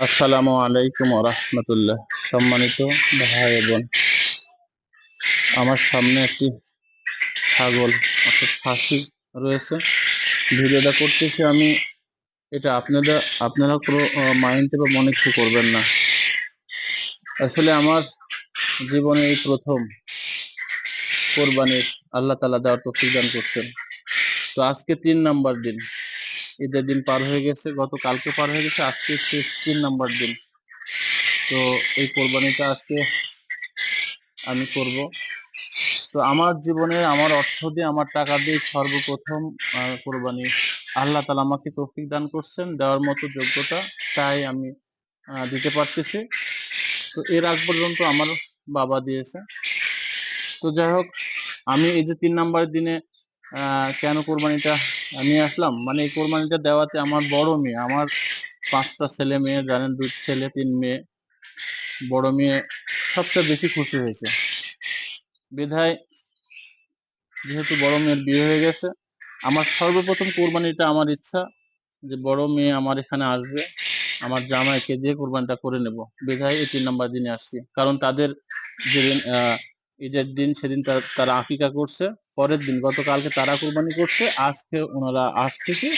আসসালামু আলাইকুম রহমতুল্লাহ। সম্মানিত ভাই বোন আমার সামনে একটি ছাগল অর্থাৎ ফাঁসি রয়েছে। ভিডিওটা করতেছি আমি, এটা আপনারা আপনারা কোনো মাইন্ডে বা মনে কিছু করবেন না। আসলে আমার জীবনে এই প্রথম কোরবানির আল্লাহ তালা দেওয়ার তফিক করছেন। তো আজকে তিন নাম্বার দিন। ঈদের দিন পার হয়ে গেছে গত কালকে পার হয়ে গেছে, আজকে শেষ তিন নাম্বার দিন। তো এই কোরবানিটা আজকে আমি করব। তো আমার জীবনে আমার অর্থ দিয়ে, আমার টাকা দিয়ে সর্বপ্রথম কোরবানি। আল্লাহ তালা আমাকে তৌফিক দান করছেন, দেওয়ার মতো যোগ্যতা তাই আমি দিতে পারতেছি। তো এর আগ পর্যন্ত আমার বাবা দিয়েছে। তো যাই হোক, আমি এই যে তিন নাম্বার দিনে কেন কোরবানিটা নিয়ে আসলাম। মানে এই কোরবানিটা দেওয়াতে আমার বড় মেয়ে আমার পাঁচটা ছেলে মেয়ে জানেন দুই ছেলে তিন মেয়ে। বড় মেয়ে সবচেয়ে বেশি খুশি হয়েছে। বিধায় যেহেতু বড় মেয়ের বিয়ে হয়ে গেছে আমার সর্বপ্রথম কোরবানিটা আমার ইচ্ছা যে বড় মেয়ে আমার এখানে আসবে আমার জামাইকে দিয়ে কোরবানিটা করে নেব। বিধায় এই তিন নাম্বার দিনে আসছি। কারণ তাদের আহ, ঈদের দিন সেদিন তার- আকিকা করছে। পরের দিন, গতকালকে তারা কোরবানি করছে, আজকে ওনারা আসতেছে।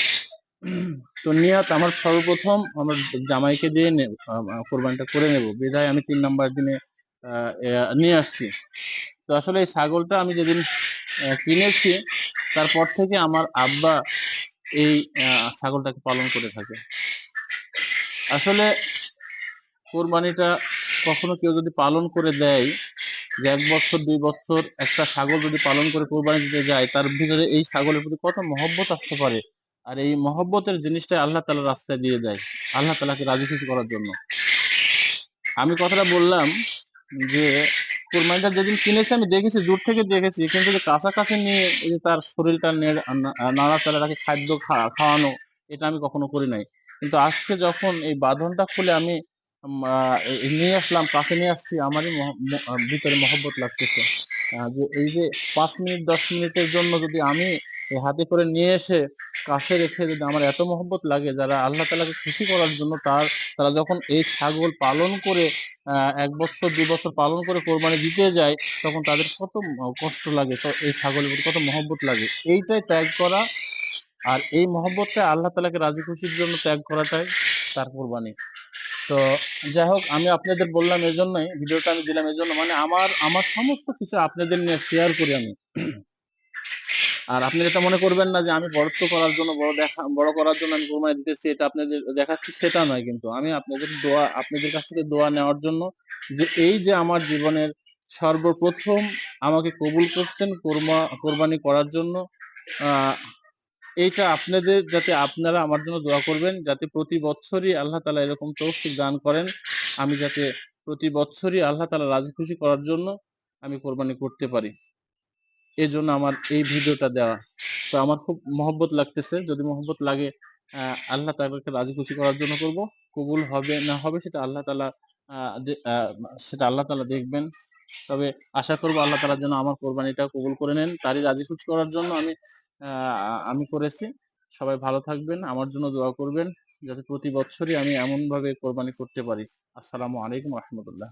তো নিয়াত আমার সর্বপ্রথম আমার জামাইকে দিয়ে কোরবানিটা করে নেব। বিধায় আমি তিন নাম্বার দিনে নিয়ে আসছি। তো আসলে এই ছাগলটা আমি যেদিন কিনেছি, তারপর থেকে আমার আব্বা এই ছাগলটাকে পালন করে থাকে। আসলে কোরবানিটা কখনো কেউ যদি পালন করে দেয় যে এক বছর, দুই বছর একটা ছাগল যদি পালন করে কোরবানি দিতে যায়, তার ভিতরে এই ছাগলের প্রতি কত মহব্বত আসতে পারে? আর এই মহব্বতের জিনিসটা আল্লাহ তালা রাস্তায় দিয়ে দেয়, আল্লাহ তালাকে রাজি খুশি করার জন্য। আমি কথাটা বললাম যে, কোরবানিটা যেদিন কিনেছি, আমি দেখেছি, দূর থেকে দেখেছি, কিন্তু যে কাছাকাছি নিয়ে যে তার শরীরটা নাড়াচাড়া তাকে খাদ্য খাওয়ানো, এটা আমি কখনো করি নাই। কিন্তু আজকে যখন এই বাঁধনটা খুলে আমি নিয়ে আসলাম কাছে নিয়ে আসছি, আমারই ভিতরে মহব্বত লাগতেছে। যে এই যে পাঁচ মিনিট, দশ মিনিটের জন্য যদি আমি হাতে করে নিয়ে এসে কাছে রেখে যদি আমার এত মহব্বত লাগে, যারা আল্লাহ তালাকে খুশি করার জন্য তার, তারা যখন এই ছাগল পালন করে এক বছর দুই বছর পালন করে কোরবানি দিতে যায়, তখন তাদের কত কষ্ট লাগে এই ছাগলের প্রতি কত মহব্বত লাগে। এইটাই ত্যাগ করা, আর এই মহব্বতটা আল্লাহ তালাকে রাজি খুশির জন্য ত্যাগ করাটাই তার কোরবানি। তো যাই হোক আমি আপনাদের বললাম এই জন্যই ভিডিওটা আমি দিলাম এই জন্য মানে আমার আমার সমস্ত কিছু আপনাদের নিয়ে শেয়ার করি আমি। আর আপনি এটা মনে করবেন না যে আমি বড়ত্ব করার জন্য, বড় দেখা, বড় করার জন্য আমি কোরবানি দিতেছি, এটা আপনাদের দেখাচ্ছি, সেটা নয় কিন্তু। আমি আপনাদের দোয়া, আপনাদের কাছ থেকে দোয়া নেওয়ার জন্য যে এই যে আমার জীবনের সর্বপ্রথম আমাকে কবুল করছেন, কোরমা, কোরবানি করার জন্য, আহ এইটা আপনাদের যাতে আপনারা আমার জন্য দোয়া করবেন, যাতে প্রতি বছরই আল্লাহ তালা এরকম তৌফিক দান করেন। আমি যাতে প্রতি বছরই আল্লাহ তালা রাজি খুশি করার জন্য আমি কোরবানি করতে পারি। এই জন্য আমার এই ভিডিওটা দেওয়া। তো আমার খুব মহব্বত লাগতেছে। যদি মহব্বত লাগে আল্লাহ তালাকে রাজি খুশি করার জন্য করব। কবুল হবে না হবে সেটা আল্লাহ তালা সেটা আল্লাহ তালা দেখবেন। তবে আশা করব আল্লাহ তালার জন্য আমার কোরবানিটা কবুল করে নেন। তারই রাজি খুশি করার জন্য আমি আমি করেছি। সবাই ভালো থাকবেন। আমার জন্য দোয়া করবেন যাতে প্রতি বছরই আমি এমন ভাবে কোরবানি করতে পারি। আসসালামু আলাইকুম রহমতুল্লাহ।